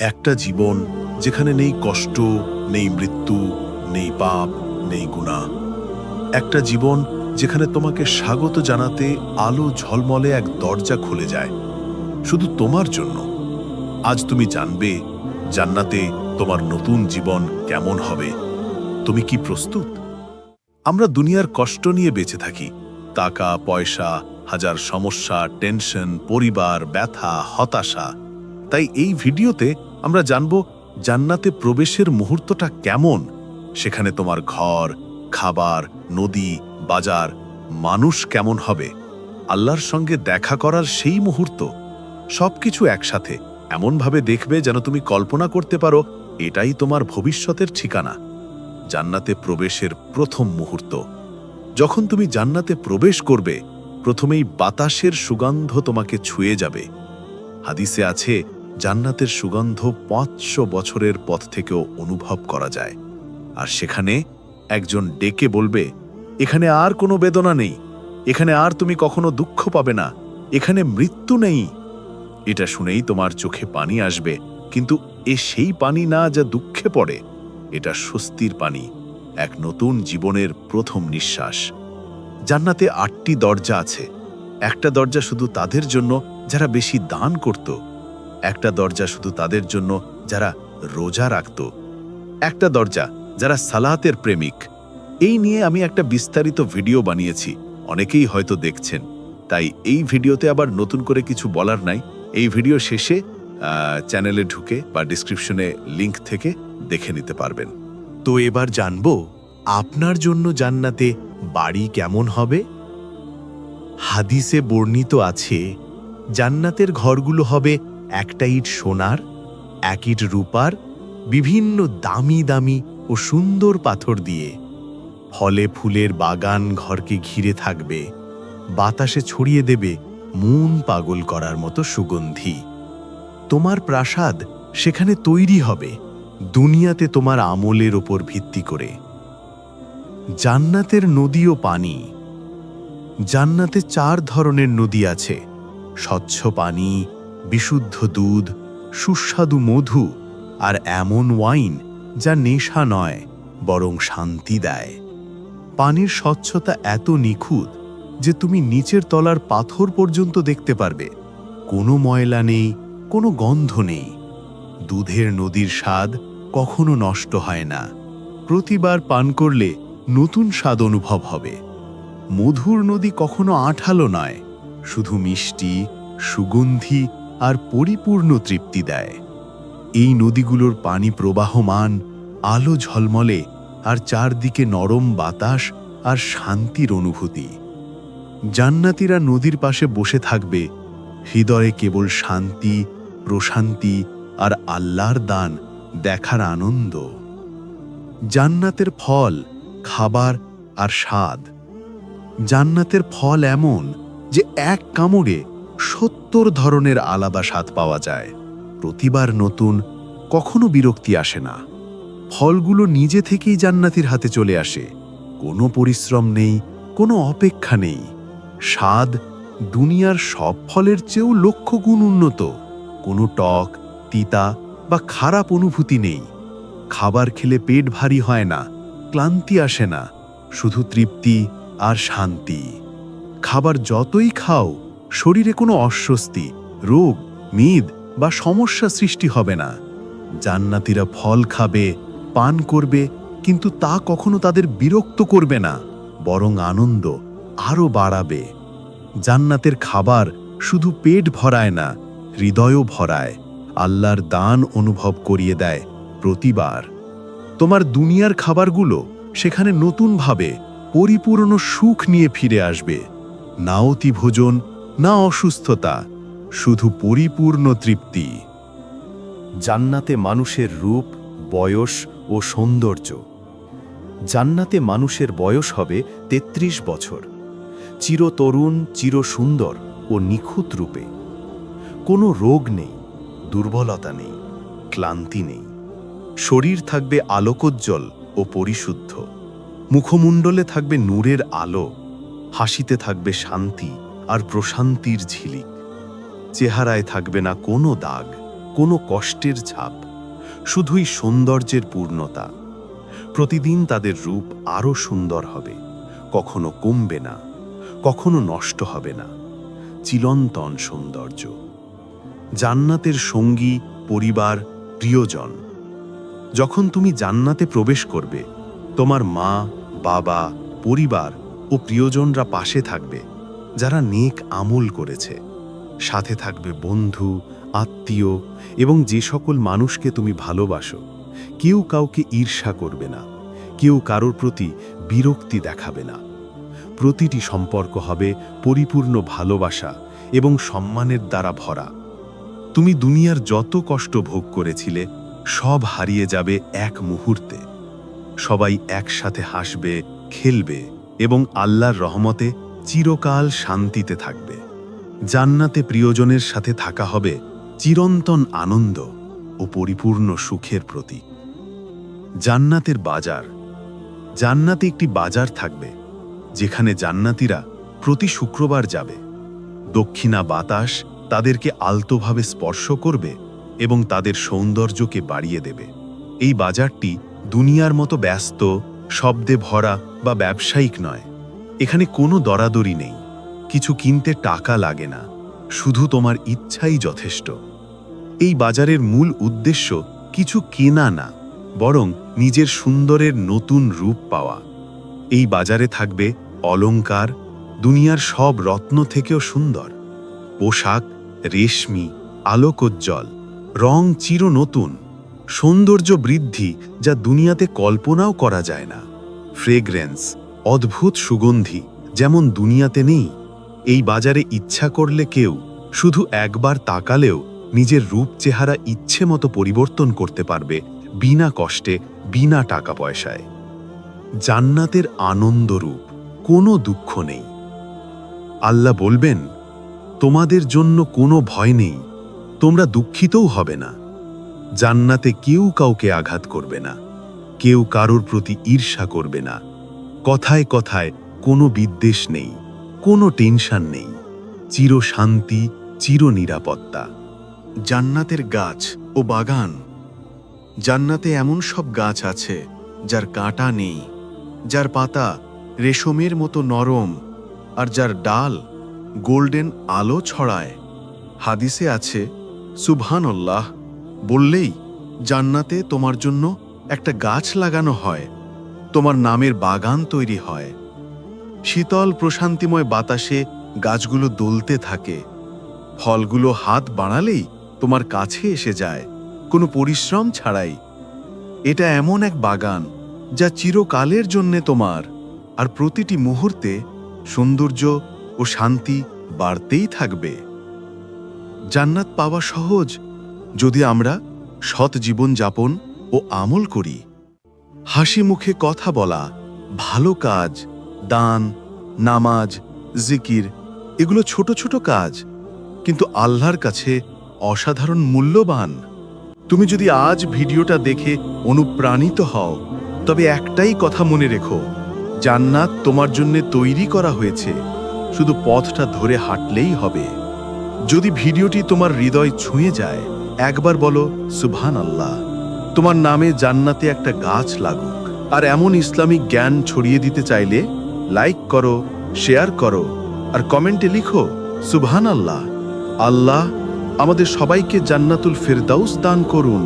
একটা জীবন যেখানে নেই কষ্ট, নেই মৃত্যু, নেই পাপ, নেই গুণা। একটা জীবন যেখানে তোমাকে স্বাগত জানাতে আলো ঝলমলে এক দরজা খুলে যায়। শুধু তোমার জন্য। আজ তুমি জানবে জান্নাতে তোমার নতুন জীবন কেমন হবে। তুমি কি প্রস্তুত? আমরা দুনিয়ার কষ্ট নিয়ে বেঁচে থাকি। টাকা, পয়সা, হাজার সমস্যা, টেনশন, পরিবার, ব্যথা, হতাশা। তাই এই ভিডিওতে আমরা জানব জান্নাতে প্রবেশের মুহূর্তটা কেমন। সেখানে তোমার ঘর, খাবার, নদী, বাজার, মানুষ কেমন হবে? আল্লাহর সঙ্গে দেখা করার সেই মুহূর্ত। সবকিছু একসাথে। এমনভাবে দেখবে যেন তুমি কল্পনা করতে পারো, এটাই তোমার ভবিষ্যতের ঠিকানা। জান্নাতে প্রবেশের প্রথম মুহূর্ত। যখন তুমি জান্নাতে প্রবেশ করবে, প্রথমেই বাতাসের সুগন্ধ তোমাকে ছুঁয়ে যাবে। হাদিসে আছে জান্নাতের সুগন্ধ পাঁচশো বছরের পথ থেকেও অনুভব করা যায়। আর সেখানে একজন ডেকে বলবে, এখানে আর কোনো বেদনা নেই। এখানে আর তুমি কখনো দুঃখ পাবে না। এখানে মৃত্যু নেই। এটা শুনেই তোমার চোখে পানি আসবে, কিন্তু এ সেই পানি না যা দুঃখে পড়ে। এটা স্বস্তির পানি, এক নতুন জীবনের প্রথম নিঃশ্বাস। জান্নাতে আটটি দরজা আছে। একটা দরজা শুধু তাদের জন্য, যারা বেশি দান করত। একটা দরজা শুধু তাদের জন্য যারা রোজা রাখত। একটা দরজা যারা সালাতের প্রেমিক। এই নিয়ে আমি একটা বিস্তারিত ভিডিও বানিয়েছি, অনেকেই হয়তো দেখছেন। তাই এই ভিডিওতে আবার নতুন করে কিছু বলার নাই। এই ভিডিও শেষে চ্যানেলে ঢুকে বা ডিসক্রিপশনে লিংক থেকে দেখে নিতে পারবেন। তো এবার জানব, আপনার জন্য জান্নাতে বাড়ি কেমন হবে? হাদিসে বর্ণিত আছে, জান্নাতের ঘরগুলো হবে একটা ইট সোনার, এক ইট রূপার, বিভিন্ন দামি দামি ও সুন্দর পাথর দিয়ে। ফলে ফুলের বাগান ঘরকে ঘিরে থাকবে। বাতাসে ছড়িয়ে দেবে মন পাগল করার মতো সুগন্ধি। তোমার প্রাসাদ সেখানে তৈরি হবে, দুনিয়াতে তোমার আমলের ওপর ভিত্তি করে। জান্নাতের নদী ও পানি। জান্নাতে চার ধরনের নদী আছে, স্বচ্ছ পানি বিশুদ্ধ দুধ, সুস্বাদু মধু আর এমন ওয়াইন যা নেশা নয়, বরং শান্তি দেয়। পানির স্বচ্ছতা এত নিখুঁত যে তুমি নিচের তলার পাথর পর্যন্ত দেখতে পারবে। কোনো ময়লা নেই, কোনো গন্ধ নেই। দুধের নদীর স্বাদ কখনো নষ্ট হয় না। প্রতিবার পান করলে নতুন স্বাদ অনুভব হবে। মধুর নদী কখনো আঠালো নয়, শুধু মিষ্টি, সুগন্ধি আর পরিপূর্ণ তৃপ্তি দেয়। এই নদীগুলোর পানি প্রবাহমান, আলো ঝলমলে, আর চারদিকে নরম বাতাস আর শান্তির অনুভূতি। জান্নাতিরা নদীর পাশে বসে থাকবে, হৃদয়ে কেবল শান্তি, প্রশান্তি আর আল্লাহর দান দেখার আনন্দ। জান্নাতের ফল, খাবার আর স্বাদ। জান্নাতের ফল এমন যে এক কামড়ে সত্তর ধরনের আলাদা স্বাদ পাওয়া যায়। প্রতিবার নতুন, কখনো বিরক্তি আসে না। ফলগুলো নিজে থেকেই জান্নাতির হাতে চলে আসে। কোনো পরিশ্রম নেই, কোনো অপেক্ষা নেই। স্বাদ দুনিয়ার সব ফলের চেয়েও লক্ষ গুণ উন্নত। কোনো টক, তিতা বা খারাপ অনুভূতি নেই। খাবার খেলে পেট ভারী হয় না, ক্লান্তি আসে না। শুধু তৃপ্তি আর শান্তি। খাবার যতই খাও শরীরে কোনো অস্বস্তি, রোগ, মিদ বা সমস্যা সৃষ্টি হবে না। জান্নাতিরা ফল খাবে, পান করবে, কিন্তু তা কখনো তাদের বিরক্ত করবে না, বরং আনন্দ আরও বাড়াবে। জান্নাতের খাবার শুধু পেট ভরায় না, হৃদয়ও ভরায়, আল্লাহর দান অনুভব করিয়ে দেয় প্রতিবার। তোমার দুনিয়ার খাবারগুলো সেখানে নতুনভাবে, পরিপূর্ণ সুখ নিয়ে ফিরে আসবে। না অতি ভোজন না অসুস্থতা, শুধু পরিপূর্ণ তৃপ্তি। জান্নাতে মানুষের রূপ, বয়স ও সৌন্দর্য। জান্নাতে মানুষের বয়স হবে ৩৩ বছর। চিরতরুণ, চিরসুন্দর ও নিখুঁত রূপে। কোনো রোগ নেই, দুর্বলতা নেই, ক্লান্তি নেই। শরীর থাকবে আলোকোজ্জ্বল ও পরিশুদ্ধ। মুখমণ্ডলে থাকবে নূরের আলো, হাসিতে থাকবে শান্তি আর প্রশান্তির ঝিলিক। চেহারায় থাকবে না কোনো দাগ, কোনো কষ্টের ছাপ, শুধুই সৌন্দর্যের পূর্ণতা। প্রতিদিন তাদের রূপ আরও সুন্দর হবে, কখনো কমবে না, কখনো নষ্ট হবে না। চিলন্তন সৌন্দর্য। জান্নাতের সঙ্গী, পরিবার, প্রিয়জন। যখন তুমি জান্নাতে প্রবেশ করবে, তোমার মা, বাবা, পরিবার ও প্রিয়জনরা পাশে থাকবে। যারা নেক আমল করেছে। সাথে থাকবে বন্ধু, আত্মীয় এবং যে সকল মানুষকে তুমি ভালোবাসো। কেউ কাউকে ঈর্ষা করবে না। কেউ কারোর প্রতি বিরক্তি দেখাবে না। প্রতিটি সম্পর্ক হবে পরিপূর্ণ ভালোবাসা এবং সম্মানের দ্বারা ভরা। তুমি দুনিয়ার যত কষ্ট ভোগ করেছিলে, সব হারিয়ে যাবে এক মুহূর্তে। সবাই একসাথে হাসবে, খেলবে এবং আল্লাহর রহমতে চিরকাল শান্তিতে থাকবে। জান্নাতে প্রিয়জনের সাথে থাকা হবে চিরন্তন আনন্দ ও পরিপূর্ণ সুখের প্রতীক। জান্নাতের বাজার। জান্নাতে একটি বাজার থাকবে, যেখানে জান্নাতীরা প্রতি শুক্রবার যাবে। দক্ষিণা বাতাস তাদেরকে আলতোভাবে স্পর্শ করবে এবং তাদের সৌন্দর্যকে বাড়িয়ে দেবে। এই বাজারটি দুনিয়ার মতো ব্যস্ত, শব্দে ভরা বা ব্যবসায়িক নয়। এখানে কোনো দরাদরি নেই। কিছু কিনতে টাকা লাগে না। শুধু তোমার ইচ্ছাই যথেষ্ট। এই বাজারের মূল উদ্দেশ্য কিছু কেনা না, বরং নিজের সুন্দরের নতুন রূপ পাওয়া। এই বাজারে থাকবে অলংকার, দুনিয়ার সব রত্ন থেকেও সুন্দর। পোশাক, রেশমি, আলোকোজ্জ্বল, রং চির নতুন। সৌন্দর্য বৃদ্ধি যা দুনিয়াতে কল্পনাও করা যায় না। ফ্রেগ্রেন্স অদ্ভুত সুগন্ধি যেমন দুনিয়াতে নেই। এই বাজারে ইচ্ছা করলে কেউ শুধু একবার তাকালেও নিজের রূপ চেহারা ইচ্ছে মতো পরিবর্তন করতে পারবে বিনা কষ্টে, বিনা টাকা পয়সায়। জান্নাতের আনন্দরূপ কোনো দুঃখ নেই। আল্লাহ বলবেন, তোমাদের জন্য কোনো ভয় নেই, তোমরা দুঃখিতও হবে না। জান্নাতে কেউ কাউকে আঘাত করবে না, কেউ কারোর প্রতি ঈর্ষা করবে না। কথায় কথায় কোনো বিদ্বেষ নেই, কোনো টেনশন নেই। চির শান্তি, চির নিরাপত্তা। জান্নাতের গাছ ও বাগান। জান্নাতে এমন সব গাছ আছে যার কাঁটা নেই, যার পাতা রেশমের মতো নরম আর যার ডাল গোল্ডেন আলো ছড়ায়। হাদিসে আছে, সুবহানাল্লাহ, বললেই জান্নাতে তোমার জন্য একটা গাছ লাগানো হয়। তোমার নামের বাগান তৈরি হয়। শীতল প্রশান্তিময় বাতাসে গাছগুলো দোলতে থাকে। ফলগুলো হাত বাড়ালেই তোমার কাছে এসে যায়, কোনো পরিশ্রম ছাড়াই। এটা এমন এক বাগান, যা চিরকালের জন্যে তোমার, আর প্রতিটি মুহূর্তে সৌন্দর্য ও শান্তি বাড়তেই থাকবে। জান্নাত পাওয়া সহজ, যদি আমরা সৎ জীবন যাপন ও আমল করি। হাসি মুখে কথা বলা, ভালো কাজ, দান, নামাজ, জিকির, এগুলো ছোট ছোট কাজ, কিন্তু আল্লাহর কাছে অসাধারণ মূল্যবান। তুমি যদি আজ ভিডিওটা দেখে অনুপ্রাণিত হও, তবে একটাই কথা মনে রেখো, জান্নাত তোমার জন্য তৈরি করা হয়েছে, শুধু পথটা ধরে হাঁটলেই হবে। যদি ভিডিওটি তোমার হৃদয় ছুঁয়ে যায়, একবার বলো সুবহান আল্লাহ তোমার নামে জান্নাতে একটা গাছ লাগুক। আর এমন ইসলামিক জ্ঞান ছড়িয়ে দিতে চাইলে লাইক করো শেয়ার করো, আর কমেন্টে লিখো সুবহান আল্লাহ আল্লাহ আমাদের সবাইকে জান্নাতুল ফেরদাউস দান করুন।